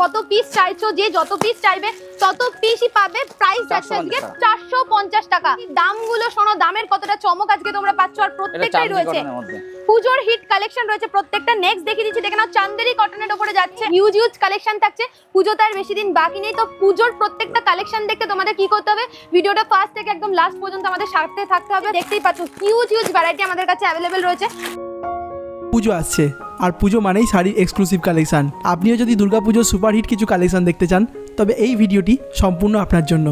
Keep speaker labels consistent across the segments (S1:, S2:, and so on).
S1: কত পিস চাইছো যে যত পিস চাইবে তত পিসই পাবে প্রাইস যাচ্ছে আজকে
S2: 450
S1: চারশো পঞ্চাশ টাকা। দামগুলো শোনো দামের কতটা চমক আজকে তোমরা পাচ্ছ আর প্রত্যেকটাই রয়েছে। পুজোর হিট কালেকশন রয়েছে প্রত্যেকটা নেক্সট দেখিয়ে দিচ্ছি। দেখে নাও চান্দেরি কটনের উপরে যাচ্ছে হিউজ হিউজ কালেকশন থাকছে। পুজো তার বেশি দিন বাকি নেই তো পুজোর প্রত্যেকটা কালেকশন দেখতে তোমাদের কি করতে হবে? ভিডিওটা ফার্স্ট থেকে একদম লাস্ট পর্যন্ত আমাদের সাথে থাকতে হবে। দেখতেই পাচ্ছ হিউজ হিউজ ভ্যারাইটি আমাদের কাছে অ্যাভেলেবেল রয়েছে।
S3: পুজো আসছে। আর পুজো মানেই শাড়ির এক্সক্লুসিভ কালেকশন আপনিও যদি দুর্গাপুজোর সুপারহিট কিছু কালেকশন দেখতে চান, তবে এই ভিডিওটি সম্পূর্ণ আপনার জন্য।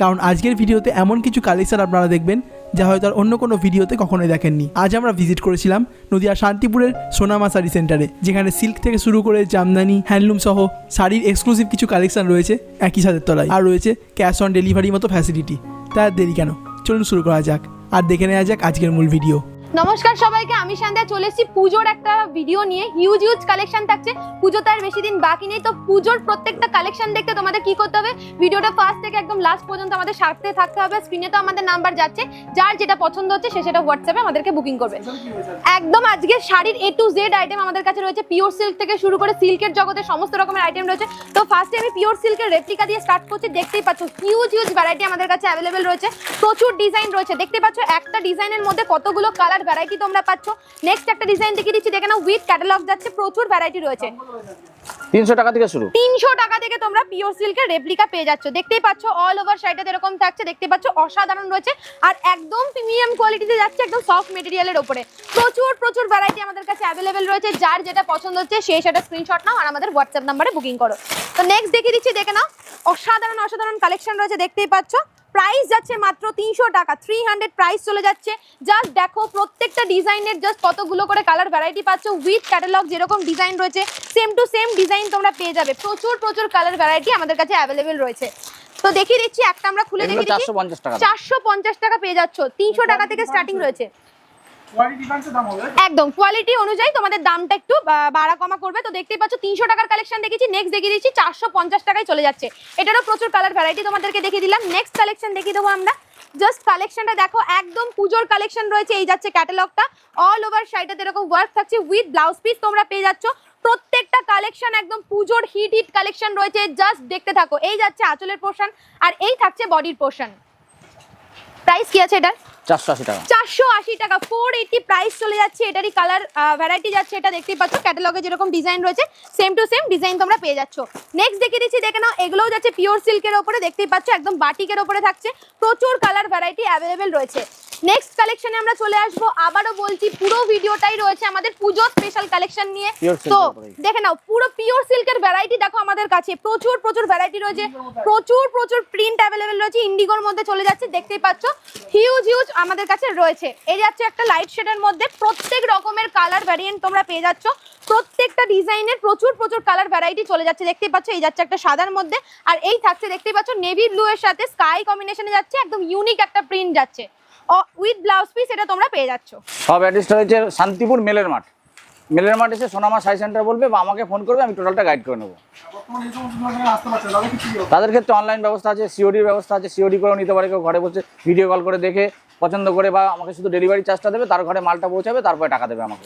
S3: কারণ আজকের ভিডিওতে এমন কিছু কালেকশন আপনারা দেখবেন, যা হয়তো আর অন্য কোনো ভিডিওতে কখনোই দেখেননি। আজ আমরা ভিজিট করেছিলাম নদিয়া শান্তিপুরের সোনামা শাড়ি সেন্টারে যেখানে সিল্ক থেকে শুরু করে জামদানি হ্যান্ডলুম সহ শাড়ির এক্সক্লুসিভ কিছু কালেকশন রয়েছে একই সাথে তলায়। আর রয়েছে ক্যাশ অন ডেলিভারি মতো ফ্যাসিলিটি তাই আর দেরি কেন? চলুন শুরু করা যাক। আর দেখে নেওয়া যাক আজকের মূল ভিডিও
S1: নমস্কার সবাইকে আমি সন্ধ্যা চলে এসেছি পুজোর একটা ভিডিও নিয়ে। হিউজ হিউজ কালেকশন থাকছে। পুজো তার বেশি দিন বাকি নেই তো পুজোর প্রত্যেকটা কালেকশন দেখতে তোমাদের কি করতে হবে? ভিডিওটা ফার্স্ট থেকে একদম লাস্ট পর্যন্ত আমাদের সাথে থাকতে হবে। স্ক্রিনে তো আমাদের নাম্বার যাচ্ছে। যার যেটা পছন্দ হচ্ছে সে সেটা হোয়াটসঅ্যাপে আমাদেরকে বুকিং করবে। একদম আজকে শাড়ির এ টু জেড আইটেম আমাদের কাছে রয়েছে। পিওর সিল্ক থেকে শুরু করে সিল্কের জগতে সমস্ত রকমের আইটেম রয়েছে। তো ফার্স্টে আমি পিওর সিল্কের রেপ্লিকা দিয়ে স্টার্ট করছি। দেখতেই পাচ্ছ হিউজ হিউজ ভ্যারাইটি আমাদের কাছে অ্যাভেলেবেল রয়েছে। প্রচুর ডিজাইন রয়েছে। দেখতে পাচ্ছ একটা ডিজাইনের মধ্যে কতগুলো কালার ভ্যারাইটি তোমরা পাচ্ছ। নেক্সট একটা ডিজাইন দেখিয়ে দিচ্ছি দেখে নাও উইথ ক্যাটালগ যাচ্ছে প্রচুর ভ্যারাইটি রয়েছে।
S2: তিনশো টাকা থেকে শুরু।
S1: তিনশো টাকা থেকে তোমরা পিওর সিল্কের রেপ্লিকা পেয়ে যাচ্ছ। দেখতেই পাচ্ছ অল ওভার শাড়িটা এরকম থাকছে দেখতে পাচ্ছ অসাধারণ রয়েছে। আর একদম প্রিমিয়াম কোয়ালিটিতে যাচ্ছে একদম সফট মেটেরিয়ালের উপরে প্রচুর প্রচুর ভ্যারাইটি আমাদের কাছে অ্যাভেলেবেল রয়েছে যার যেটা পছন্দ হচ্ছে সেই সেটা স্ক্রিনশট নাও আর আমাদের হোয়াটসঅ্যাপ নাম্বারে বুকিং করো। তো নেক্সট দেখিয়ে দিচ্ছি দেখে নাও অসাধারণ অসাধারণ কালেকশন রয়েছে দেখতেই পাচ্ছ। প্রাইস যাচ্ছে মাত্র তিনশো টাকা। থ্রি হান্ড্রেড প্রাইস চলে যাচ্ছে। জাস্ট দেখো প্রত্যেকটা ডিজাইনের জাস্ট কতগুলো করে কালার ভ্যারাইটি পাচ্ছ। উইথ ক্যাটালগ যেরকম ডিজাইন রয়েছে সেম টু সেম ডিজাইন তোমরা পেয়ে যাবে। প্রচুর প্রচুর কালার ভ্যারাইটি আমাদের কাছে অ্যাভেলেবেল রয়েছে। তো দেখিয়ে দিচ্ছি একটা আমরা খুলে
S2: দেখি
S1: দেখিয়ে দিচ্ছি।
S2: চারশো পঞ্চাশ টাকা
S1: পেয়ে যাচ্ছ। তিনশো টাকা থেকে স্টার্টিং রয়েছে। একদম কোয়ালিটি অনুযায়ী তোমাদের দামটা একটু বাড়া কমা করবে। তো দেখতেই পাচ্ছ, তিনশো টাকার কালেকশন দেখেছি নেক্সট দেখিয়ে দিচ্ছি, চারশো পঞ্চাশ টাকায় চলে যাচ্ছে। এটারও প্রচুর কালার ভ্যারাইটি তোমাদেরকে দেখিয়ে দিলাম। নেক্সট কালেকশন দেখিয়ে দেবো আমরা। জাস্ট কালেকশনটা দেখো, একদম পুজোর কালেকশন রয়েছে, এই যাচ্ছে ক্যাটালগটা অল ওভার শাড়িটাতে এরকম ওয়ার্ক থাকছে উইথ ব্লাউজ পিস তোমরা পেয়ে যাচ্ছ। প্রত্যেকটা কালেকশন একদম পুজোর হিট হিট কালেকশন রয়েছে জাস্ট দেখতে থাকো। এই যাচ্ছে আঁচলের পোর্শন আর এই থাকছে বডির পোর্শন প্রাইস কি আছে এটার?
S2: চারশো আশি টাকা।
S1: চারশো আশি টাকা ফোর এইটি প্রাইস চলে যাচ্ছে, এটারই কালার ভ্যারাইটি যাচ্ছে, এটা দেখতেই পাচ্ছ ক্যাটালগে যেরকম ডিজাইন রয়েছে সেম টু সেম ডিজাইন তোমরা পেয়ে যাচ্ছ। নেক্সট দেখে নাও, এগুলোও যাচ্ছে পিওর দেখতেই পাচ্ছ, একদম থাকছে, প্রচুর কালার ভ্যারাইটি অ্যাভেলেবেল রয়েছে। নেক্সট কালেকশনে আমরা চলে আসব। আবারও বলছি পুরো ভিডিওটাই রয়েছে আমাদের পুজো স্পেশাল কালেকশন নিয়ে। তো দেখে নাও পুরো পিওর সিল্কের ভ্যারাইটি দেখো আমাদের কাছে। প্রচুর প্রচুর ভ্যারাইটি রয়েছে। প্রচুর প্রচুর প্রিন্ট অ্যাভেলেবেল রয়েছে। ইন্ডিগোর মধ্যে চলে যাচ্ছে দেখতেই পাচ্ছ। হিউজ হিউজ আমাদের কাছে রয়েছে। এই যাচ্ছে একটা লাইট শেডের মধ্যে প্রত্যেক রকমের কালার ভ্যারিয়েন্ট তোমরা পেয়ে যাচ্ছ। প্রত্যেকটা ডিজাইনের প্রচুর প্রচুর কালার ভ্যারাইটি চলে যাচ্ছে। দেখতেই পাচ্ছ এই যাচ্ছে একটা সাদার মধ্যে। আর এই থাকছে দেখতেই পাচ্ছ নেভি ব্লু এর সাথে স্কাই কম্বিনেশনে যাচ্ছে। একদম ইউনিক একটা প্রিন্ট যাচ্ছে। উইথ ব্লাউজ পিস এটা তোমরা পেয়ে যাচ্ছ।
S2: সব অ্যাড্রেসটা হচ্ছে শান্তিপুর মেলের মাঠ। মেলের মাঠ এসে সোনামা সাই সেন্টার বলবে বা আমাকে ফোন করবে, আমি টোটালটা গাইড করে নেব। তাদের ক্ষেত্রে অনলাইন ব্যবস্থা আছে সিওডির ব্যবস্থা আছে সিওডি করেও নিতে পারে, কেউ ঘরে বসে ভিডিও কল করে দেখে পছন্দ করে বা আমাকে শুধু ডেলিভারি চার্জটা দেবে তার ঘরে মালটা পৌঁছাবে তারপরে টাকা দেবে আমাকে।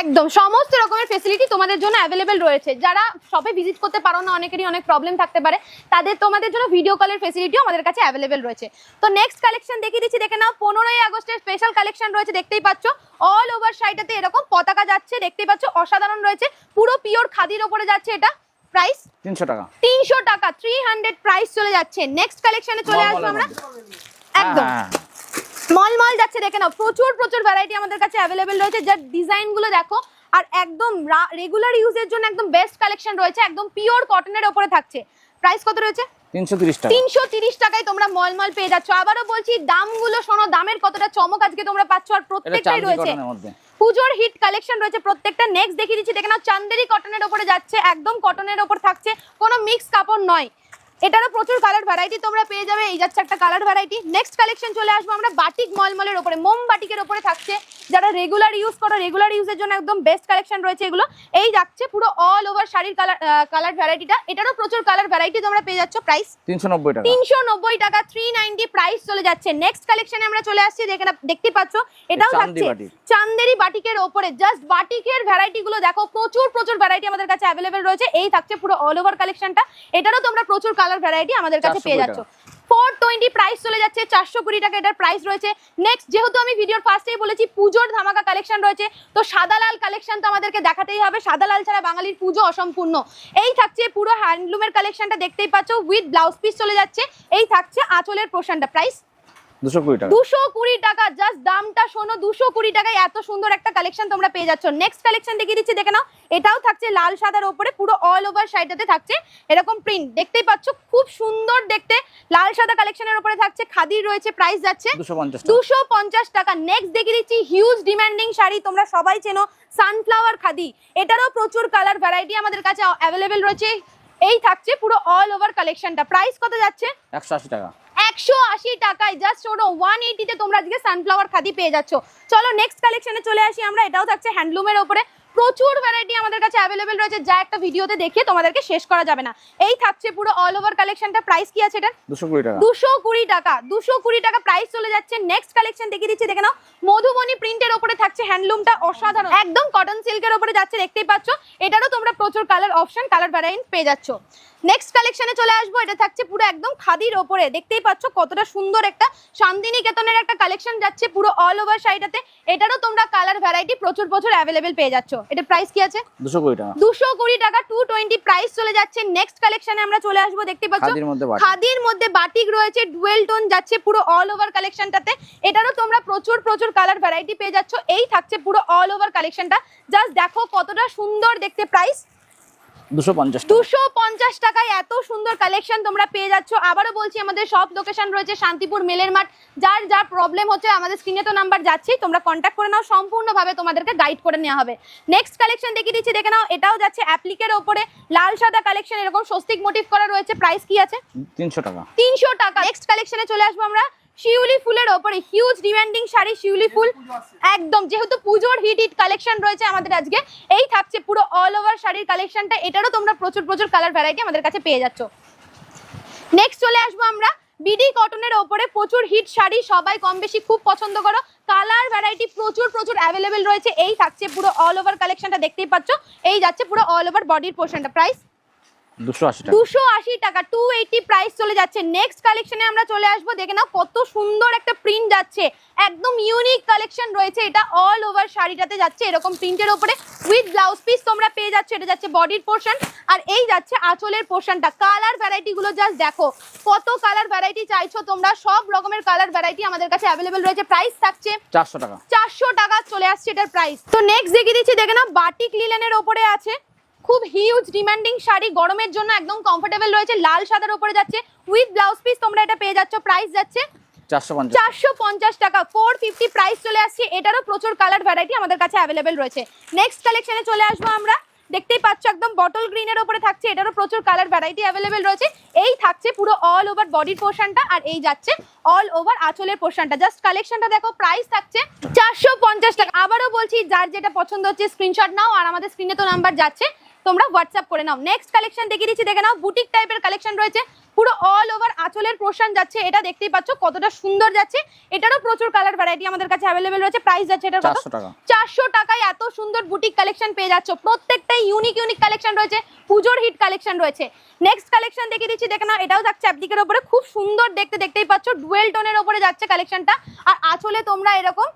S1: একদম সমস্ত রকমের ফেসিলিটি তোমাদের জন্য অ্যাভেলেবেল রয়েছে। যারা শপে ভিজিট করতে পারো না অনেকেরই অনেক প্রবলেম থাকতে পারে তাদের তোমাদের জন্য ভিডিও কলের ফেসিলিটিও আমাদের কাছে অ্যাভেলেবেল রয়েছে। তো নেক্সট কালেকশন দেখিয়ে দিচ্ছি দেখে নাও পনেরোই আগস্টের স্পেশাল কালেকশন রয়েছে দেখতেই পাচ্ছ। অল ওভার শাড়িটাতে এরকম পতাকা যাচ্ছে দেখতেই পাচ্ছ অসাধারণ রয়েছে। পুরো পিওর খাদির ওপরে যাচ্ছে এটা। প্রাইস
S2: তিনশো টাকা।
S1: তিনশো টাকা থ্রি হান্ড্রেড প্রাইস চলে যাচ্ছে। নেক্সট কালেকশনে চলে আসব আমরা। একদম। মল মল যাচ্ছে দেখে নাও। প্রচুর প্রচুর ভ্যারাইটি আমাদের কাছে অ্যাভেলেবেল রয়েছে। যার ডিজাইনগুলো দেখো আর একদম রেগুলার ইউজের জন্য একদম বেস্ট কালেকশন রয়েছে। একদম পিওর কটনের ওপরে থাকছে। প্রাইস কত রয়েছে?
S2: তিনশো তিরিশ
S1: টাকায় তোমরা মল মল পেয়ে যাচ্ছ। আবারও বলছি দামগুলো শোনো দামের কতটা চমক আজকে তোমরা পাচ্ছ আর প্রত্যেকটাই রয়েছে। পুজোর হিট কালেকশন রয়েছে। প্রত্যেকটা নেক্সট দেখিয়ে দিচ্ছি। দেখে নাও চান্দেরি কটনের ওপরে যাচ্ছে একদম কটনের ওপর থাকছে। কোনো মিক্স কাপড় নয়। এটারও প্রচুর কালার ভ্যারাইটি তোমরা পেয়ে যাবে। এই যাচ্ছে একটা কালার ভ্যারাইটি নেক্সট কালেকশন চলে আসব আমরা বাটিক মলমলের ওপরে। মোম বাটিকের ওপরে থাকছে। যারা রেগুলার ইউজ করো রেগুলার ইউজের জন্য একদম বেস্ট কালেকশন রয়েছে এগুলো। এই যাচ্ছে পুরো অল ওভার শাড়ির কালার কালার ভ্যারাইটিটা এটারও প্রচুর কালার ভ্যারাইটি তোমরা পেয়ে যাচ্ছ। প্রাইস
S2: তিনশো নব্বই টাকা।
S1: তিনশো নব্বই টাকা থ্রি নাইনটি প্রাইস চলে যাচ্ছে। নেক্সট কালেকশনে আমরা চলে আসছি। যেখানে দেখতে পাচ্ছ? এটাও থাকছে। চান্দেরি বাটিকের ওপরে। জাস্ট বাটিকের ভ্যারাইটি গুলো দেখো। প্রচুর প্রচুর ভ্যারাইটি আমাদের কাছে অ্যাভেলেবেল রয়েছে। এই থাকছে পুরো অল ওভার কালেকশনটা এটারও তোমরা প্রচুর কালার ভ্যারাইটি আমাদের কাছে পেয়ে যাচ্ছ। ফোর টোয়েন্টি প্রাইস চলে যাচ্ছে চারশো কুড়ি টাকা এটার প্রাইস রয়েছে। নেক্সট যেহেতু আমি ভিডিওর ফার্স্টেই বলেছি পুজোর ধামাকা কালেকশন রয়েছে তো সাদা লাল কালেকশন তো আমাদেরকে দেখাতেই হবে। সাদা লাল ছাড়া বাঙালির পুজো অসম্পূর্ণ। এই থাকছে পুরো হ্যান্ডলুমের কালেকশনটা দেখতেই পাচ্ছ উইথ ব্লাউজ পিস চলে যাচ্ছে। এই থাকছে আঁচলের পোর্শনটা প্রাইস
S2: টাকা।
S1: জাস্ট দামটা শোনো দুশো কুড়ি টাকায় এত সুন্দর একটা কালেকশন তোমরা পেয়ে যাচ্ছ। নেক্সট কালেকশন দেখিয়ে দিচ্ছি দেখে নাও। এটাও থাকছে লাল সাদার পুরো অল ওভার থাকছে। এরকম প্রিন্ট দেখতেই পাচ্ছ খুব সুন্দর দেখতে। লাল সাদা কালেকশনের থাকছে খাদির রয়েছে প্রাইস যাচ্ছে
S2: দুশো পঞ্চাশ টাকা।
S1: নেক্সট দেখিয়ে দিচ্ছি হিউজ ডিমান্ডিং শাড়ি তোমরা সবাই চেনো সানফ্লাওয়ার খাদি। এটারও প্রচুর কালার ভ্যারাইটি আমাদের কাছে অ্যাভেলেবেল রয়েছে। এই থাকছে পুরো অল ওভার কালেকশনটা প্রাইস কত যাচ্ছে?
S2: টাকা।
S1: একশো আশি টাকায় জাস্ট শোনো ওয়ান এইটিতে তোমরা আজকে সানফ্লাওয়ার খাদি পেয়ে যাচ্ছ। চলো নেক্সট কালেকশনে চলে আসি আমরা, এটাও থাকছে হ্যান্ডলুমের ওপরে। প্রচুর ভ্যারাইটি আমাদের কাছে অ্যাভেলেবেল রয়েছে। যা একটা ভিডিওতে দেখিয়ে তোমাদেরকে শেষ করা যাবে না। এই থাকছে পুরো অল ওভার কালেকশনটা প্রাইস কি আছে এটা?
S2: দুশো কুড়ি টাকা।
S1: দুশো কুড়ি টাকা। দুশো কুড়ি টাকা প্রাইস চলে যাচ্ছে। নেক্সট কালেকশন দেখিয়ে দিচ্ছি। দেখে নাও। মধুবনী প্রিন্টের ওপরে থাকছে হ্যান্ডলুমটা অসাধারণ। একদম কটন সিল্কের ওপরে যাচ্ছে। দেখতেই পাচ্ছ। এটারও তোমরা প্রচুর কালার অপশন কালার ভ্যারাইন্ট পেয়ে যাচ্ছ। নেক্সট কালেকশনে চলে আসব। এটা থাকছে পুরো একদম খাদির ওপরে। দেখতেই পাচ্ছ কতটা সুন্দর একটা শান্তিনিকেতনের একটা কালেকশন যাচ্ছে পুরো অল ওভার সাইডাতে এটারও তোমরা কালার ভ্যারাইটি প্রচুর প্রচুর অ্যাভেলেবেল পেয়ে যাচ্ছ। এটা প্রাইস কি আছে?
S2: দুশো কুড়ি টাকা।
S1: দুশো কুড়ি টাকা টু টোয়েন্টি প্রাইস চলে যাচ্ছে। নেক্সট কালেকশনে আমরা চলে আসব দেখতে পাচ্ছ?
S2: খাদির মধ্যে বাটিক
S1: খাদির মধ্যে বাটিক রয়েছে ডুয়েল টোন যাচ্ছে পুরো অল ওভার কালেকশনটাতে এটারও তোমরা প্রচুর প্রচুর কালার ভ্যারাইটি পেয়ে যাচ্ছ। এই থাকছে পুরো অল ওভার কালেকশনটা জাস্ট দেখো কতটা সুন্দর দেখতে প্রাইস
S2: দুশো পঞ্চাশ টাকা।
S1: দুশো পঞ্চাশ টাকায় এত সুন্দর কালেকশন তোমরা পেয়ে যাচ্ছ। আবারও বলছি আমাদের সব লোকেশন রয়েছে শান্তিপুর মেলের মাঠ। যার যা প্রবলেম হচ্ছে আমাদের স্ক্রিনে তো নাম্বার যাচ্ছেই। তোমরা কন্ট্যাক্ট করে নাও সম্পূর্ণভাবে তোমাদেরকে গাইড করে নেওয়া হবে। নেক্সট কালেকশন দেখিয়ে দিচ্ছি দেখে নাও এটাও যাচ্ছে অ্যাপ্লিকের ওপরে। লাল সাদা কালেকশন এরকম স্বস্তিক মোটিভ করা রয়েছে। প্রাইস কি আছে?
S2: তিনশো টাকা।
S1: তিনশো টাকা। নেক্সট কালেকশনে চলে আসব আমরা। শিউলি ফুলের ওপরে হিউজ ডিমান্ডিং শাড়ি, শিউলি ফুল। একদম, যেহেতু পুজোর হিট হিট কালেকশন রয়েছে আমাদের আজকে, এই থাকছে পুরো অল ওভার শাড়ির কালেকশনটা এটারও তোমরা প্রচুর প্রচুর কালার ভ্যারাইটি আমাদের কাছে পেয়ে যাচ্ছ। নেক্সট চলে আসব আমরা বিডি কটনের ওপরে প্রচুর হিট শাড়ি, সবাই কম বেশি খুব পছন্দ করো। কালার ভ্যারাইটি প্রচুর প্রচুর অ্যাভেলেবেল রয়েছে, এই থাকছে পুরো অল ওভার কালেকশনটা দেখতেই পাচ্ছ, এই যাচ্ছে পুরো অল ওভার বডির পোর্শনটা প্রাইস
S2: দুশো আশি টাকা।
S1: দুশো আশি টাকা টু এইটি প্রাইস চলে যাচ্ছে। নেক্সট কালেকশনে আমরা চলে আসব দেখে নাও কত সুন্দর একটা প্রিন্ট যাচ্ছে। একদম ইউনিক কালেকশন রয়েছে এটা অল ওভার শাড়িটাতে যাচ্ছে এরকম প্রিন্টের ওপরে। উইথ ব্লাউজ পিস তোমরা পেয়ে যাচ্ছে এটা যাচ্ছে বডির পোর্শন আর এই যাচ্ছে আঁচলের পোর্শনটা কালার ভ্যারাইটি গুলো জাস্ট দেখো কত কালার ভ্যারাইটি চাইছো তোমরা সব রকমের কালার ভ্যারাইটি আমাদের কাছে অ্যাভেলেবেল রয়েছে। প্রাইস থাকছে
S2: চারশো টাকা।
S1: চারশো টাকা চলে আসছে এটার প্রাইস তো নেক্সট দেখিয়ে দিচ্ছি দেখে নাও বাটিক লিলেনের ওপরে আছে। খুব হিউজ ডিমান্ডিং শাড়ি গরমের জন্য একদম কমফোর্টেবল রয়েছে লাল সাদার ওপরে যাচ্ছে উইথ ব্লাউজ পিস তোমরা এটা পেয়ে যাচ্ছ প্রাইস যাচ্ছে
S2: চারশো পঞ্চাশ।
S1: টাকা ফোর ফিফটি প্রাইস চলে আসছে এটারও প্রচুর কালার ভ্যারাইটি আমাদের কাছে অ্যাভেলেবেল রয়েছে। নেক্সট কালেকশনে চলে আসব আমরা দেখতেই পাচ্ছ একদম বটল গ্রিনের ওপরে থাকছে এটারও প্রচুর কালার ভ্যারাইটি অ্যাভেলেবেল রয়েছে এই থাকছে পুরো অল ওভার বডির পোর্শনটা আর এই যাচ্ছে অল ওভার আঁচলের পোর্শনটা জাস্ট কালেকশনটা দেখো প্রাইস থাকছে চারশো পঞ্চাশ টাকা। আবারও বলছি যার যেটা পছন্দ হচ্ছে স্ক্রিনশট নাও আর আমাদের স্ক্রিনে তো নাম্বার যাচ্ছে। তোমরা হোয়াটসঅ্যাপ করে নাও। নেক্সট কালেকশন দেখিয়ে দিচ্ছি। দেখে নাও বুটিক টাইপের কালেকশন রয়েছে। পুরো অল ওভার আঁচলের পোর্শন যাচ্ছে এটা দেখতেই পাচ্ছ কতটা সুন্দর যাচ্ছে। এটারও প্রচুর কালার ভ্যারাইটি আমাদের কাছে অ্যাভেলেবেল রয়েছে। প্রাইস যাচ্ছে এটার কত?
S2: চারশো টাকা।
S1: টাকায় এত সুন্দর বুটিক কালেকশন পেয়ে যাচ্ছ। প্রত্যেকটাই ইউনিক ইউনিক কালেকশন রয়েছে। পুজোর হিট কালেকশন রয়েছে। নেক্সট কালেকশন দেখিয়ে দিচ্ছি দেখে নাও এটাও যাচ্ছে অ্যাপ্লিকের ওপরে। খুব সুন্দর দেখতে দেখতেই পাচ্ছ। ডুয়েল টোনের ওপরে যাচ্ছে কালেকশনটা আর আঁচলে তোমরা এরকম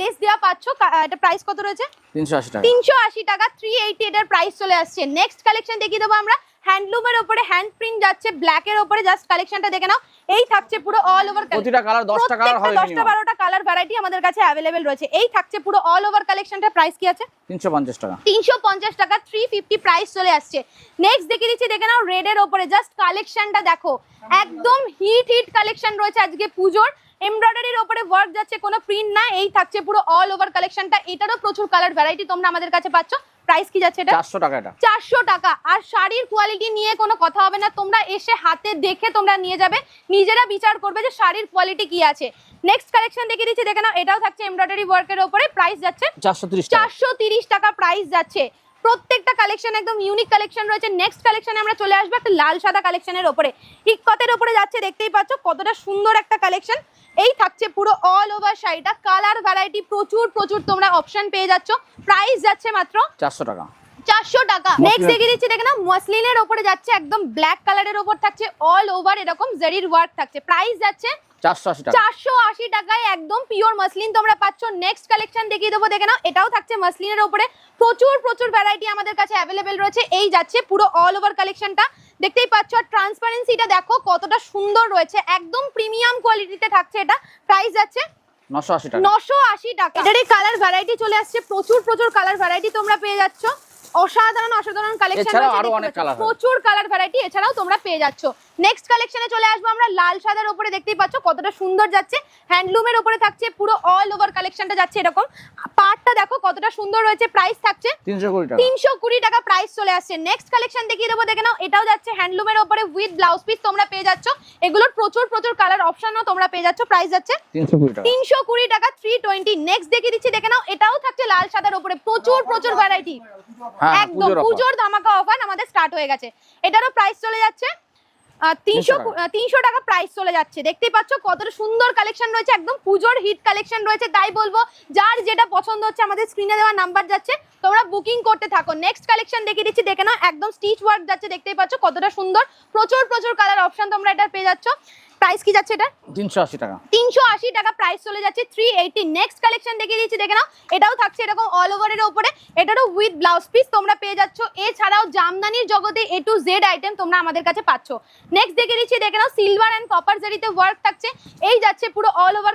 S1: লেস দেওয়া পাচ্ছ। এটা প্রাইস কত রয়েছে?
S2: তিনশো আশি টাকা।
S1: তিনশো আশি টাকা থ্রি এইটি এটার প্রাইস চলে আসছে। নেক্সট কালেকশন দেখিয়ে দেবো আমরা। হ্যান্ডলুমের ওপরে হ্যান্ড প্রিন্ট যাচ্ছে ব্ল্যাকের ওপরে জাস্ট কালেকশনটা দেখে নাও। এই থাকছে পুরো অল ওভার
S2: প্রতিটা কালার দশটা কালার হবে
S1: দশটা বারোটা কালার ভ্যারাইটি আমাদের কাছে অ্যাভেলেবেল রয়েছে। এই থাকছে পুরো অল ওভার কালেকশনটা প্রাইস কি আছে?
S2: তিনশো পঞ্চাশ টাকা।
S1: তিনশো পঞ্চাশ টাকা থ্রি ফিফটি প্রাইস চলে আসছে। নেক্সট দেখিয়ে দিচ্ছি দেখে নাও রেড এর ওপরে জাস্ট কালেকশনটা দেখো। একদম হিট হিট কালেকশন রয়েছে আজকে পুজোর। এমব্রয়ডারির ওপরে ওয়ার্ক যাচ্ছে কোনো প্রিন্ট না। এই থাকছে পুরো অল ওভার কালেকশনটা এটারও প্রচুর কালার ভ্যারাইটি তোমরা আমাদের কাছে পাচ্ছ। প্রাইস কি যাচ্ছে এটা?
S2: চারশো টাকা এটা।
S1: চারশো টাকা। আর শাড়ির কোয়ালিটি নিয়ে কোনো কথা হবে না। তোমরা এসে হাতে দেখে তোমরা নিয়ে যাবে। নিজেরা বিচার করবে যে শাড়ির কোয়ালিটি কি আছে। নেক্সট কালেকশন দেখিয়ে দিচ্ছি। দেখে নাও এটাও থাকছে এমব্রয়ডারি ওয়ার্কের ওপরে। প্রাইস যাচ্ছে
S2: চারশো তিরিশ টাকা।
S1: চারশো তিরিশ টাকা প্রাইস যাচ্ছে। প্রত্যেকটা কালেকশন একদম ইউনিক কালেকশন রয়েছে। নেক্সট কালেকশনে আমরা চলে আসব একটা লাল সাদা কালেকশনের ওপরে। ইকতের ওপরে যাচ্ছে দেখতেই পাচ্ছ। কতটা সুন্দর একটা কালেকশন এই থাকছে পুরো অল ওভার শাড়িটা। কালার ভ্যারাইটি প্রচুর প্রচুর তোমরা অপশন পেয়ে যাচ্ছ। প্রাইস যাচ্ছে মাত্র
S2: চারশো টাকা।
S1: চারশো টাকা।
S2: মসলিন।
S1: নেক্সট দেখিয়ে দিচ্ছি দেখে না মসলিনের ওপরে যাচ্ছে একদম ব্ল্যাক কালারের ওপর থাকছে অল ওভার এরকম জেরির ওয়ার্ক থাকছে। প্রাইস যাচ্ছে
S2: চারশো আশি টাকা।
S1: চারশো আশি টাকায় একদম পিওর মাসলিন তোমরা পাচ্ছ। নেক্সট কালেকশন দেখিয়ে দেবো দেখে নাও। এটাও থাকছে মাসলিনের প্রচুর প্রচুর ভ্যারাইটি আমাদের কাছে অ্যাভেলেবেল রয়েছে। এই যাচ্ছে পুরো অল ওভার কালেকশনটা দেখতেই পাচ্ছ আর ট্রান্সপারেন্সিটা দেখো কতটা সুন্দর রয়েছে। একদম প্রিমিয়াম কোয়ালিটিতে থাকছে এটা। প্রাইস যাচ্ছে
S2: টাকা।
S1: টাকা। কালার ভ্যারাইটি চলে আসছে। প্রচুর প্রচুর কালার ভ্যারাইটি তোমরা পেয়ে যাচ্ছ। অসাধারণ অসাধারণ কালেকশন। প্রচুর কালার ভ্যারাইটি এছাড়াও তোমরা পেয়ে যাচ্ছ। নেক্সট কালেকশনে চলে আসব আমরা। লাল সাদার উপরে দেখতেই পাচ্ছ কতটা সুন্দর যাচ্ছে। হ্যান্ডলুমের উপরে থাকছে পুরো অল ওভার কালেকশনটা যাচ্ছে এরকম। পার্টটা দেখো কতটা সুন্দর রয়েছে প্রাইস থাকছে।
S2: তিনশো কুড়ি টাকা।
S1: প্রাইস চলে আসছে। নেক্সট কালেকশন দেখিয়ে দেবো দেখে নাও এটাও যাচ্ছে হ্যান্ডলুমের ওপরে উইথ ব্লাউজ পিস তোমরা পেয়ে যাচ্ছ। এগুলোর প্রচুর প্রচুর কালার অপশনও তোমরা পেয়ে যাচ্ছ প্রাইস যাচ্ছে।
S2: তিনশো কুড়ি টাকা।
S1: থ্রি টোয়েন্টি নেক্সট দেখিয়ে দিচ্ছি দেখে নাও এটাও থাকছে লাল সাদার উপরে প্রচুর প্রচুর ভ্যারাইটি
S2: হ্যাঁ
S1: একদম।
S2: পুজোর
S1: ধামাকা অফার আমাদের স্টার্ট হয়ে গেছে। এটারও প্রাইস চলে যাচ্ছে। তিনশো
S2: টাকা
S1: প্রাইস চলে যাচ্ছে। দেখতেই পাচ্ছ কতটা সুন্দর কালেকশন রয়েছে একদম পুজোর হিট কালেকশন রয়েছে। তাই বলব যার যেটা পছন্দ হচ্ছে আমাদের স্ক্রিনে দেওয়া নাম্বার যাচ্ছে তোমরা বুকিং করতে থাকো। নেক্সট কালেকশন দেখিয়ে দিচ্ছি দেখে নাও একদম স্টিচ ওয়ার্ক যাচ্ছে দেখতেই পাচ্ছ কতটা সুন্দর প্রচুর প্রচুর কালার অপশন তোমরা এটা পেয়ে যাচ্ছ। প্রাইস কি যাচ্ছে এটা?
S2: তিনশো আশি টাকা।
S1: তিনশো আশি টাকা প্রাইস চলে যাচ্ছে। থ্রি এইটি নেক্সট কালেকশন দেখিয়ে দিচ্ছি দেখে নাও। এটাও থাকছে এরকম অল ওভারের ওপরে। এটারও উইথ ব্লাউজ পিস তোমরা পেয়ে যাচ্ছ। এছাড়াও জামদানির জগতে এ টু জেড আইটেম তোমরা আমাদের কাছে পাচ্ছ। নেক্সট দেখিয়ে দিচ্ছি দেখে নাও সিলভার অ্যান্ড কপার জারিতে ওয়ার্ক থাকছে। এই যাচ্ছে পুরো অল ওভার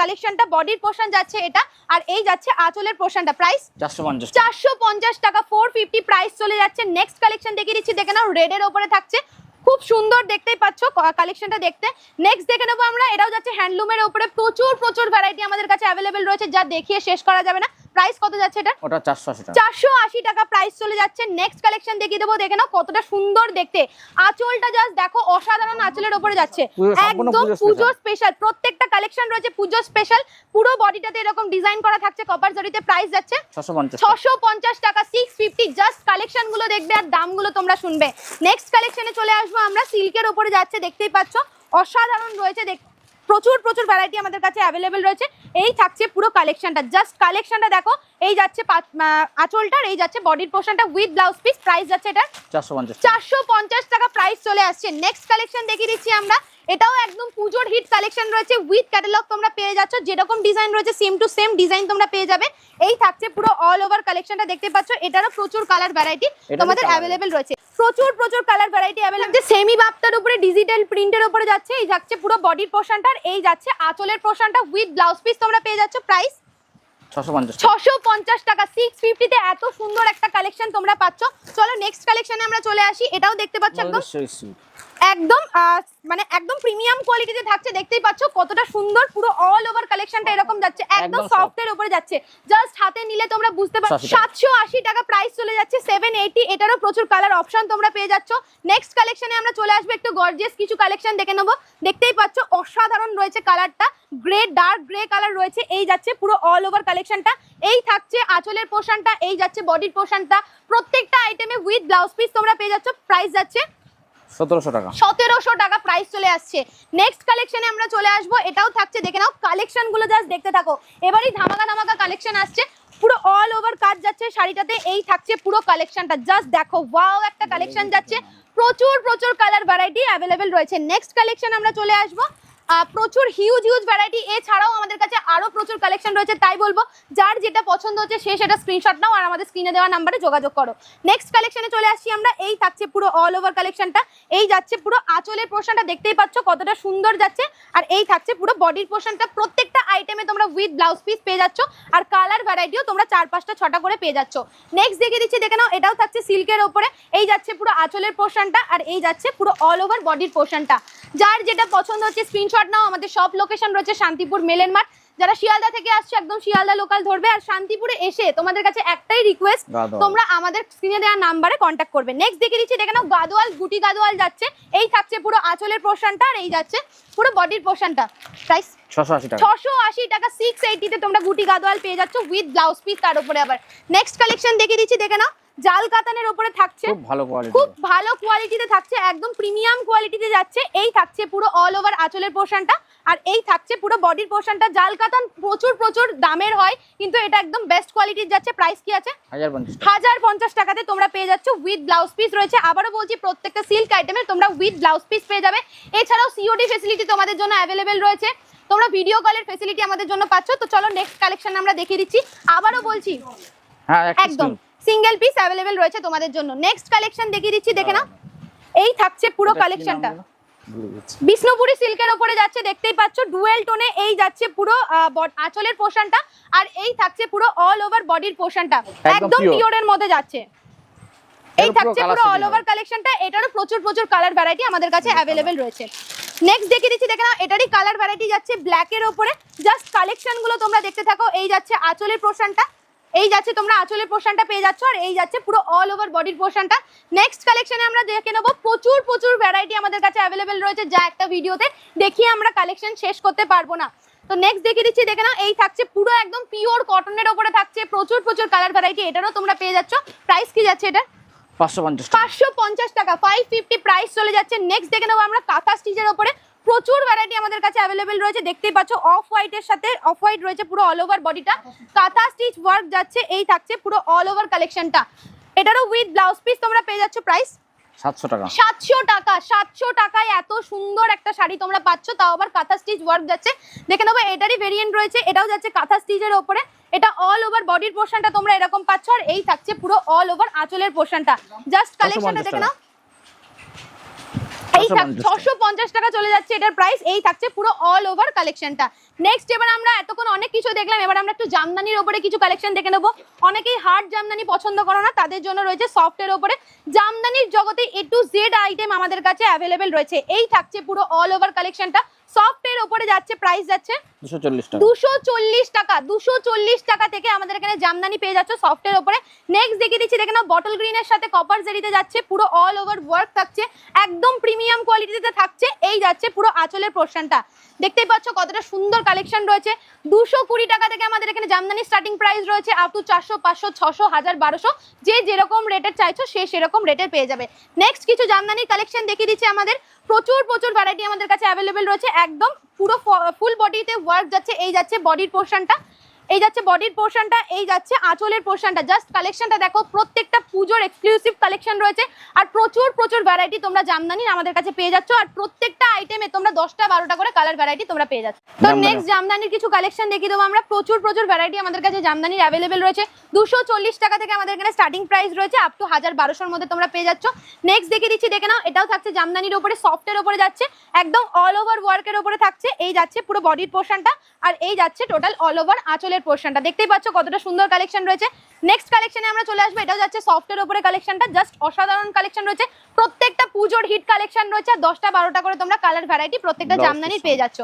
S1: কালেকশনটা বডির পোর্শন যাচ্ছে এটা। আর এই যাচ্ছে আঁচলের পোর্শনটা প্রাইস
S2: চারশো পঞ্চাশ টাকা।
S1: চারশো পঞ্চাশ টাকা। ফোর ফিফটি প্রাইস চলে যাচ্ছে। নেক্সট কালেকশন দেখিয়ে দিচ্ছি দেখে নাও রেড এর ওপরে থাকছে। খুব সুন্দর দেখতেই পাচ্ছ কালেকশনটা দেখতে। নেক্সট দেখে নেব আমরা, এটাও যাচ্ছে হ্যান্ডলুমের উপরে প্রচুর প্রচুর ভ্যারাইটি আমাদের কাছে অ্যাভেলেবেল রয়েছে, যা দেখিয়ে শেষ করা যাবে না। প্রাইস কত যাচ্ছে এটা?
S2: ওটা চারশো আশি টাকা।
S1: প্রাইস চলে যাচ্ছে। নেক্সট কালেকশন দেখিয়ে দেবো। দেখে নাও কতটা সুন্দর দেখতে। আঁচলটা জাস্ট দেখো অসাধারণ আঁচলের ওপরে যাচ্ছে। একদম
S2: পুজো
S1: স্পেশাল প্রত্যেকটা কালেকশন রয়েছে পুজো স্পেশাল পুরো বডিটাতে এরকম ডিজাইন করা থাকছে। কপার জরিতে প্রাইস যাচ্ছে
S2: ছশো পঞ্চাশ টাকা।
S1: ছশো পঞ্চাশ টাকা সিক্স ফিফটি জাস্ট কালেকশনগুলো দেখবে আর দামগুলো তোমরা শুনবে। নেক্সট কালেকশনে চলে আসব আমরা। সিল্কের ওপরে যাচ্ছে দেখতেই পাচ্ছ। অসাধারণ রয়েছে দেখ প্রচুর প্রচুর ভ্যারাইটি আমাদের কাছে অ্যাভেলেবেল রয়েছে। এই থাকছে পুরো কালেকশনটা জাস্ট কালেকশনটা দেখো এই যাচ্ছে আঁচলটার এই যাচ্ছে বডির পোর্শনটা উইথ ব্লাউজ পিস প্রাইস যাচ্ছে এটা
S2: চারশো। টাকা।
S1: প্রাইস চলে আসছে। নেক্সট কালেকশন দেখিয়ে দিচ্ছি আমরা। এটাও একদম পুজোর হিট কালেকশন রয়েছে উইথ ক্যাটালগ তোমরা পেয়ে যাচ্ছ। যেরকম ডিজাইন রয়েছে সেম টু সেম ডিজাইন তোমরা পেয়ে যাবে। এই থাকছে পুরো অল ওভার কালেকশনটা দেখতে পাচ্ছ। এটারও প্রচুর কালার ভ্যারাইটি তোমাদের অ্যাভেলেবেল রয়েছে। প্রচুর প্রচুর কালার ভ্যারাইটি অ্যাভেলেবল সেমি বাপটার উপরে ডিজিটাল প্রিন্টের উপরে যাচ্ছে। এই যাচ্ছে পুরো বডির পোর্শনটার এই যাচ্ছে আঁচলের পোর্শনটা উইথ ব্লাউজ পিস তোমরা পেয়ে যাচ্ছ। প্রাইস
S2: ছশো পঞ্চাশ টাকা।
S1: ছশো পঞ্চাশ টাকা। এত সুন্দর একটা কালেকশন তোমরা পাচ্ছ। চলো নেক্সট কালেকশনে আমরা চলে আসি। এটাও দেখতে পাচ্ছ একদম। একদম মানে একদম প্রিমিয়াম কোয়ালিটিতে থাকছে। দেখতেই পাচ্ছ কতটা সুন্দর পুরো অল ওভার কালেকশনটা এরকম যাচ্ছে। একদম সফট এর উপরে যাচ্ছে। জাস্ট হাতে নিলে তোমরা বুঝতে পারছ
S2: 780 টাকা।
S1: সাতশো আশি টাকা প্রাইস চলে যাচ্ছে সেভেন এইটি এটারও প্রচুর কালার অপশন তোমরা পেয়ে যাচ্ছ। নেক্সট কালেকশনে আমরা চলে আসব একটু গর্জিয়াস কিছু কালেকশন দেখে নেব। দেখতেই পাচ্ছ অসাধারণ রয়েছে কালারটা গ্রে ডার্ক গ্রে কালার রয়েছে এই যাচ্ছে পুরো অল ওভার কালেকশনটা এই থাকছে আঁচলের পোর্শনটা এই যাচ্ছে বডির পোর্শনটা প্রত্যেকটা আইটেমে উইথ ব্লাউজ পিস তোমরা পেয়ে যাচ্ছ প্রাইস যাচ্ছে
S2: সতেরোশো টাকা।
S1: সতেরোশো টাকা প্রাইস চলে আসছে। নেক্সট আমরা চলে আসব। এটাও থাকছে, দেখে নাও কালেকশনগুলো জাস্ট দেখতে থাকো। এবারই ধামাকা কালেকশন আসছে। পুরো অল ওভার কাজ যাচ্ছে শাড়িটাতে, এই থাকছে পুরো জাস্ট দেখো ওয়াও একটা কালেকশন যাচ্ছে। প্রচুর প্রচুর কালার ভ্যারাইটি অ্যাভেলেবেল রয়েছে। নেক্সট কালেকশন আমরা চলে আসব। প্রচুর হিউজ হিউজ ভ্যারাইটি এছাড়াও আমাদের কাছে আরও প্রচুর কালেকশন রয়েছে, তাই বলব, যার যেটা পছন্দ হচ্ছে সে সেটা স্ক্রিনশট নাও আর আমাদের স্ক্রিনে দেওয়া নাম্বারে যোগাযোগ করো। নেক্সট কালেকশনে চলে আসছি আমরা, এই থাকছে পুরো অল ওভার কালেকশনটা এই যাচ্ছে পুরো আঁচলের পোর্শনটা দেখতেই পাচ্ছ কতটা সুন্দর যাচ্ছে। আর এই থাকছে পুরো বডির পোর্শনটা প্রত্যেকটা আইটেমে তোমরা উইথ ব্লাউজ পিস পেয়ে যাচ্ছ, আর কালার ভ্যারাইটিও তোমরা চার পাঁচটা, ছটা করে পেয়ে যাচ্ছ। নেক্সট দেখিয়ে দিচ্ছি, দেখে নাও, এটাও থাকছে সিল্কের ওপরে। এই যাচ্ছে পুরো আঁচলের পোর্শনটা আর এই যাচ্ছে পুরো অল ওভার বডির পোর্শনটা যার যেটা পছন্দ হচ্ছে স্ক্রিনশট স্ক্রিনশট নাও আমাদের সব লোকেশন রয়েছে শান্তিপুর মেলেন মাঠ যারা শিয়ালদা থেকে আসছে একদম শিয়ালদা লোকাল ধরবে। আর শান্তিপুরে এসে তোমাদের কাছে একটাই রিকোয়েস্ট তোমরা আমাদের স্ক্রিনে দেওয়া নাম্বারে কন্ট্যাক্ট করবে। নেক্সট দেখে দিচ্ছি দেখে নাও গাদোয়াল গুটি গাদোয়াল যাচ্ছে। এই থাকছে পুরো আঁচলের পোর্শনটা আর এই যাচ্ছে পুরো বডির পোর্শনটা প্রাইস
S2: ছশো আশি টাকা।
S1: ছশো আশি টাকা সিক্স এইটিতে তোমরা গুটি গাদোয়াল পেয়ে যাচ্ছ উইথ ব্লাউজ পিস তার উপরে আবার। নেক্সট কালেকশন দেখে দিচ্ছি দেখে নাও। জাল কাতানের উপরে থাকছে।
S2: খুব ভালো কোয়ালিটি
S1: খুব ভালো কোয়ালিটিতে থাকছে একদম প্রিমিয়াম কোয়ালিটিতে যাচ্ছে। এই থাকছে পুরো অল ওভার আঁচলের পোর্শনটা আর এই থাকছে পুরো বডির পোর্শনটা। জাল কাতান প্রচুর প্রচুর দামের হয় কিন্তু এটা একদম বেস্ট কোয়ালিটির যাচ্ছে। প্রাইস কি আছে?
S2: হাজার পঞ্চাশ
S1: টাকাতে তোমরা পেয়ে যাচ্ছ উইথ ব্লাউজ পিস রয়েছে। আবারও বলছি প্রত্যেকটা সিল্ক আইটেমের তোমরা উইথ ব্লাউজ পিস পেয়ে যাবে। এছাড়াও সিওডি ফেসিলিটি তোমাদের জন্য অ্যাভেলেবেল রয়েছে। তোমরা ভিডিও কলের ফেসিলিটি আমাদের জন্য পাচ্ছ। তো চলো নেক্সট কালেকশন আমরা দেখিয়ে দিচ্ছি। আবারও বলছি
S2: হ্যাঁ
S1: একদম। সিঙ্গেল পিস অ্যাভেলেবেল রয়েছে তোমাদের জন্য। নেক্সট কালেকশন দেখিয়ে দিচ্ছি দেখে নাও। এই থাকছে পুরো কালেকশনটা বিষ্ণুপুরি সিল্কের ওপরে যাচ্ছে দেখতেই পাচ্ছ ডুয়েল টোনে এই যাচ্ছে পুরো আঁচলের পোর্শনটা আর এই থাকছে পুরো অল ওভার বডির পোর্শনটা
S2: একদম pure।
S1: পিওরের মধ্যে যাচ্ছে। এই থাকছে পুরো অল ওভার কালেকশনটা এটারও প্রচুর প্রচুর কালার ভ্যারাইটি আমাদের কাছে অ্যাভেলেবেল রয়েছে। নেক্সট দেখিয়ে দিচ্ছি দেখে নাও এটারই কালার ভ্যারাইটি যাচ্ছে ব্ল্যাকের ওপরে। জাস্ট কালেকশনগুলো তোমরা দেখতে থাকো এই যাচ্ছে আঁচলের পোর্শনটা এই যাচ্ছে তোমরা আঁচলের পোর্শনটা পেয়ে যাচ্ছ আর এই যাচ্ছে পুরো অল ওভার বডির পোর্শনটা নেক্সট কালেকশনে আমরা দেখে নেব প্রচুর প্রচুর ভ্যারাইটি আমাদের কাছে অ্যাভেলেবেল রয়েছে যা একটা ভিডিওতে দেখিয়ে আমরা কালেকশন শেষ করতে পারব না। তো নেক্সট দেখিয়ে দিচ্ছি দেখে নাও এই থাকছে পুরো একদম পিওর কটনের ওপরে থাকছে প্রচুর প্রচুর কালার ভ্যারাইটি এটারও তোমরা পেয়ে যাচ্ছ। প্রাইস কি যাচ্ছে এটা
S2: পাঁচশো পঞ্চাশ টাকা।
S1: পাঁচশো পঞ্চাশ টাকা ফাইভ ফিফটি প্রাইস চলে যাচ্ছে। নেক্সট দেখে নেব আমরা কাঁথা স্টিচের ওপরে। প্রচুর ভ্যারাইটি আমাদের কাছে অ্যাভেলেবেল রয়েছে। দেখতেই পাচ্ছ অফ হোয়াইটের সাথে অফ হোয়াইট রয়েছে পুরো অল ওভার বডিটা কাঁথা স্টিচ ওয়ার্ক যাচ্ছে এই থাকছে পুরো অল ওভার কালেকশনটা এটারও উইথ ব্লাউজ পিস তোমরা পেয়ে যাচ্ছ প্রাইস
S2: সাতশো টাকা।
S1: সাতশো টাকা সাতশো টাকায় এত সুন্দর একটা শাড়ি তোমরা পাচ্ছ তাও আবার কাঁথা স্টিচ ওয়ার্ক যাচ্ছে। দেখে নেব এটারই ভেরিয়েন্ট রয়েছে এটাও যাচ্ছে কাঁথা স্টিচের ওপরে। এটা অল ওভার বডির পোর্শনটা তোমরা এরকম পাচ্ছ আর এই থাকছে পুরো অল ওভার আঁচলের পোর্শনটা জাস্ট কালেকশনটা দেখে নাও। এই থাক
S2: 650
S1: ছশো পঞ্চাশ টাকা চলে যাচ্ছে এটার প্রাইস এই থাকছে পুরো অল ওভার কালেকশনটা নেক্সট এবার আমরা এতক্ষণ অনেক কিছু দেখলাম এবার আমরা একটু জামদানির ওপরে কিছু কালেকশন দেখে নেব। অনেকেই হার্ড জামদানি পছন্দ করো না তাদের জন্য রয়েছে সফটের ওপরে। জামদানির জগতে এ টু জেড আইটেম আমাদের কাছে অ্যাভেলেবেল রয়েছে। এই থাকছে পুরো অল ওভার কালেকশনটা সফটের ওপরে যাচ্ছে প্রাইস যাচ্ছে
S2: দুশো চল্লিশ টাকা।
S1: দুশো চল্লিশ টাকা থেকে আমাদের এখানে জামদানি পেয়ে যাচ্ছে সফটের ওপরে। নেক্সট দেখিয়ে দিচ্ছি দেখে বটল গ্রিনের সাথে কপার জেরিতে যাচ্ছে পুরো অল ওভার ওয়ার্ক থাকছে একদম প্রিমিয়াম কোয়ালিটিতে থাকছে এই যাচ্ছে পুরো আঁচলের পোর্শনটা দেখতেই পাচ্ছ কতটা সুন্দর কালেকশন রয়েছে। দুশো কুড়ি টাকা থেকে আমাদের এখানে জামদানি স্টার্টিং প্রাইস রয়েছে আপ টু চারশো, পাঁচশো, ছশো, হাজার, বারোশো। যে যেরকম রেটের চাইছো, সে সেরকম রেটের পেয়ে যাবে। নেক্সট কিছু জামদানির কালেকশন দেখিয়ে দিচ্ছে আমাদের। প্রচুর প্রচুর ভ্যারাইটি আমাদের কাছে অ্যাভেলেবেল রয়েছে। একদম পুরো ফুল বডিতে ওয়ার্ক যাচ্ছে, এই যাচ্ছে বডির পোর্শনটা এই যাচ্ছে বডির পোর্শনটা এই যাচ্ছে আঁচলের পোর্শনটা জাস্ট কালেকশনটা দেখো প্রত্যেকটা পুজোর এক্সক্লুসিভ কালেকশন রয়েছে। আর প্রচুর প্রচুর ভ্যারাইটি তোমরা জামদানি আমাদের কাছে পেয়ে যাচ্ছ। আর প্রত্যেকটা আইটেমে তোমরা দশটা বারোটা করে কালার ভ্যারাইটি তোমরা পেয়ে যাচ্ছ। তো নেক্সট জামদানির কিছু কালেকশন দেখিয়ে দেবো আমরা। প্রচুর প্রচুর ভ্যারাইটি আমাদের কাছে জামদানির অ্যাভেলেবেল রয়েছে। দুশো চল্লিশ টাকা থেকে আমাদের এখানে স্টার্টিং প্রাইস রয়েছে আপ টু হাজার বারোশোর মধ্যে তোমরা পেয়ে যাচ্ছ। নেক্সট দেখিয়ে দিচ্ছি দেখে নাও এটাও থাকছে জামদানির ওপরে সফটের ওপরে যাচ্ছে। একদম অল ওভার ওয়ার্কের ওপরে থাকছে। এই যাচ্ছে পুরো বডির পোর্শনটা আর এই যাচ্ছে টোটাল অল ওভার আঁচলের পোর্শনটা। দেখতেই পাচ্ছ কতটা সুন্দর কালেকশন রয়েছে। নেক্সট কালেকশনে আমরা চলে আসব। এটাও যাচ্ছে সফটের ওপরে কালেকশনটা জাস্ট অসাধারণ কালেকশন রয়েছে। প্রত্যেকটা পুজোর হিট কালেকশন রয়েছে। আর দশটা বারোটা করে তোমরা কালার ভ্যারাইটি প্রত্যেকটা
S2: piece।
S1: পেয়ে যাচ্ছ।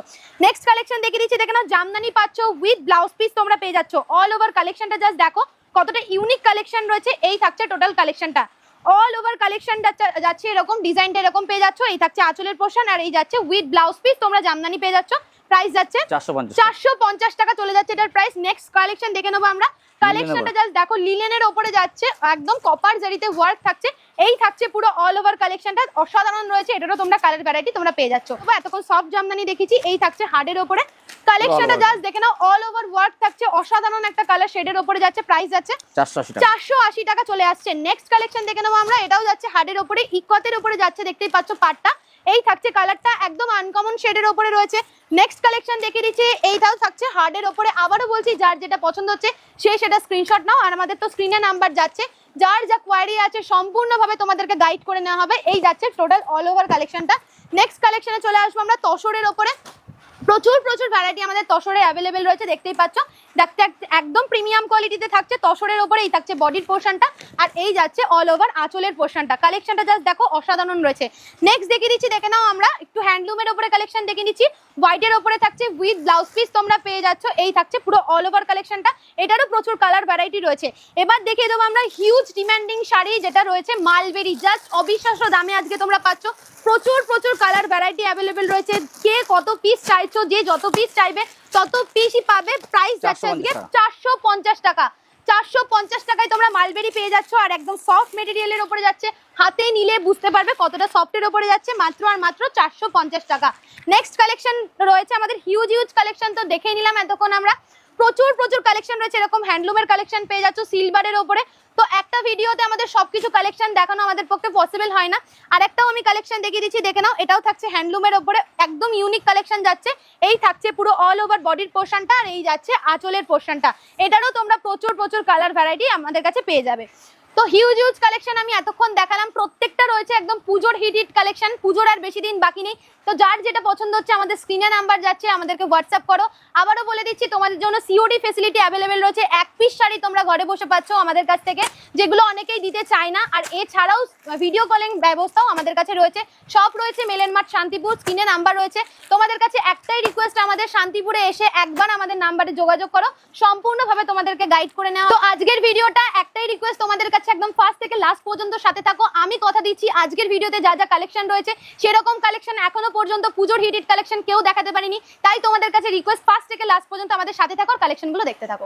S1: নেক্সট কালেকশন দেখিয়ে দিচ্ছি। দেখে নাও জামদানি পাচ্ছ উইথ ব্লাউজ পিস তোমরা পেয়ে যাচ্ছ। অল ওভার কালেকশনটা জাস্ট দেখো কতটা ইউনিক কালেকশন রয়েছে। এই থাকছে টোটাল কালেকশনটা অল ওভার কালেকশন যাচ্ছে এরকম ডিজাইনটা এরকম পেয়ে যাচ্ছ। এই থাকছে আঁচলের পোর্শন আর এই যাচ্ছে উইথ ব্লাউজ পিস তোমরা জামদানি পেয়ে যাচ্ছ। প্রাইস যাচ্ছে
S2: চারশো পঞ্চাশ
S1: চারশো পঞ্চাশ টাকা চলে যাচ্ছে এটার প্রাইস নেক্সট কালেকশন দেখে নেব আমরা। কালেকশনটা জাস্ট দেখো লিলেনের ওপরে যাচ্ছে একদম কপার জারিতে ওয়ার্ক থাকছে। এই থাকছে পুরো অল ওভার কালেকশনটা অসাধারণ রয়েছে এটারও তোমরা কালার ভ্যারাইটি তোমরা পেয়ে যাচ্ছ। এতক্ষণ সফট জামদানি দেখেছি এই থাকছে হার্ডের ওপরে। কালেকশনটা। জাস্ট দেখে নাও অল ওভার ওয়ার্ক থাকছে অসাধারণ একটা কালার শেডের ওপরে যাচ্ছে প্রাইস যাচ্ছে।
S2: চারশো আশি টাকা।
S1: চলে আসছে। নেক্সট কালেকশন দেখে নেব আমরা এটাও যাচ্ছে হার্ডের ওপরে ইকতের ওপরে যাচ্ছে দেখতেই পাচ্ছ পাটটা এই থাকছে কালারটা একদম আনকমন শেডের ওপরে রয়েছে। নেক্সট কালেকশন দেখে দিচ্ছি, এইটাও থাকছে হার্ডের ওপরে। আবারও বলছি, যার যেটা পছন্দ হচ্ছে, সে সেটা স্ক্রিনশট নাও। আর আমাদের তো স্ক্রিনে নাম্বার যাচ্ছে। যার যা কোয়ারি আছে, সম্পূর্ণভাবে তোমাদেরকে গাইড করে নেওয়া হবে। এই যাচ্ছে টোটাল অল ওভার কালেকশনটা নেক্সট কালেকশনে চলে আসব আমরা, তসরের ওপরে। প্রচুর প্রচুর ভ্যারাইটি আমাদের তসরে অ্যাভেলেবেল রয়েছে, দেখতেই পাচ্ছ। দেখতে একদম প্রিমিয়াম কোয়ালিটিতে থাকছে, তসরের ওপরেই থাকছে বডির পোর্শনটা, আর এই যাচ্ছে অল ওভার আঁচলের পোর্শনটা। কালেকশনটা জাস্ট দেখো, অসাধারণ রয়েছে। নেক্সট দেখে দিচ্ছি, দেখে নাও আমরা, একটু হ্যান্ডলুমের ওপরে কালেকশন দেখে নিচ্ছি হোয়াইটের ওপরে থাকছে উইথ ব্লাউজ পিস তোমরা পেয়ে যাচ্ছ। এই থাকছে পুরো অল ওভার কালেকশনটা এটারও প্রচুর কালার ভ্যারাইটি রয়েছে। এবার দেখিয়ে দেবো আমরা হিউজ ডিমান্ডিং শাড়ি যেটা রয়েছে মালবেরি। জাস্ট অবিশ্বাস্য দামে আজকে তোমরা পাচ্ছ। প্রচুর প্রচুর কালার ভ্যারাইটি অ্যাভেলেবেল রয়েছে। কে কত পিস চাইছো যে যত পিস চাইবে তত পিসই পাবে। প্রাইস যাচ্ছে আজকে চারশো পঞ্চাশ টাকা। চারশো পঞ্চাশ টাকায় তোমরা মালবেরি পেয়ে যাচ্ছ আর একদম সফট মেটেরিয়ালের উপরে যাচ্ছে। হাতে নিলে বুঝতে পারবে কতটা সফটের উপরে যাচ্ছে, মাত্র আর মাত্র চারশো পঞ্চাশ টাকা। নেক্সট কালেকশন রয়েছে, আমাদের হিউজ হিউজ কালেকশন তো দেখেই নিলাম এতক্ষণ আমরা। প্রচুর প্রচুর কালেকশন রয়েছে। এরকম হ্যান্ডলুমের কালেকশন পেয়ে যাচ্ছ সিলভারের ওপরে। তো একটা ভিডিওতে আমাদের সবকিছু কালেকশন দেখানো আমাদের পক্ষে পসিবল হয় না। আর একটাও আমি কালেকশন দেখিয়ে দিচ্ছি, দেখে নাও, এটাও থাকছে হ্যান্ডলুমের ওপরে। একদম ইউনিক কালেকশন যাচ্ছে। এই থাকছে পুরো অল ওভার বডির পোর্শনটা আর এই যাচ্ছে আঁচলের পোর্শনটা এটারও তোমরা প্রচুর প্রচুর কালার ভ্যারাইটি আমাদের কাছে পেয়ে যাবে। তো হিউজ হিউজ কালেকশন আমি এতক্ষণ দেখালাম। প্রত্যেকটা রয়েছে একদম পুজোর হিট হিট কালেকশন পুজোর আর বেশি দিন বাকি নেই। তো যার যেটা পছন্দ হচ্ছে, আমাদের স্ক্রিনে নাম্বার যাচ্ছে, আমাদেরকে হোয়াটসঅ্যাপ করো। আবারও বলে দিচ্ছি, তোমাদের জন্য সিওডি ফেসিলিটি অ্যাভেলেবেল রয়েছে। এক পিস শাড়ি তোমরা ঘরে বসে পাচ্ছ আমাদের কাছ থেকে, যেগুলো অনেকেই দিতে চায় না। আর এছাড়াও ভিডিও কলিং ব্যবস্থাও আমাদের কাছে রয়েছে। সব রয়েছে মেলেন মাঠ শান্তিপুর স্ক্রিনে নাম্বার রয়েছে। তোমাদের কাছে একটাই রিকোয়েস্ট আমাদের শান্তিপুরে এসে একবার আমাদের নাম্বারে যোগাযোগ করো। সম্পূর্ণভাবে তোমাদেরকে গাইড করে নেওয়া তো আজকের ভিডিওটা একটাই রিকোয়েস্ট তোমাদের কাছে একদম ফার্স্ট থেকে লাস্ট পর্যন্ত সাথে থাকো। আমি কথা দিচ্ছি আজকের ভিডিওতে যা যা কালেকশন রয়েছে। সেরকম কালেকশন এখনও পর্যন্ত পুজোর হিট কালেকশন কেউ দেখাতে পারিনি। তাই তোমাদের কাছে রিকোয়েস্ট ফার্স্ট থেকে লাস্ট পর্যন্ত আমাদের সাথে থাকো কালেকশনগুলো দেখতে থাকো।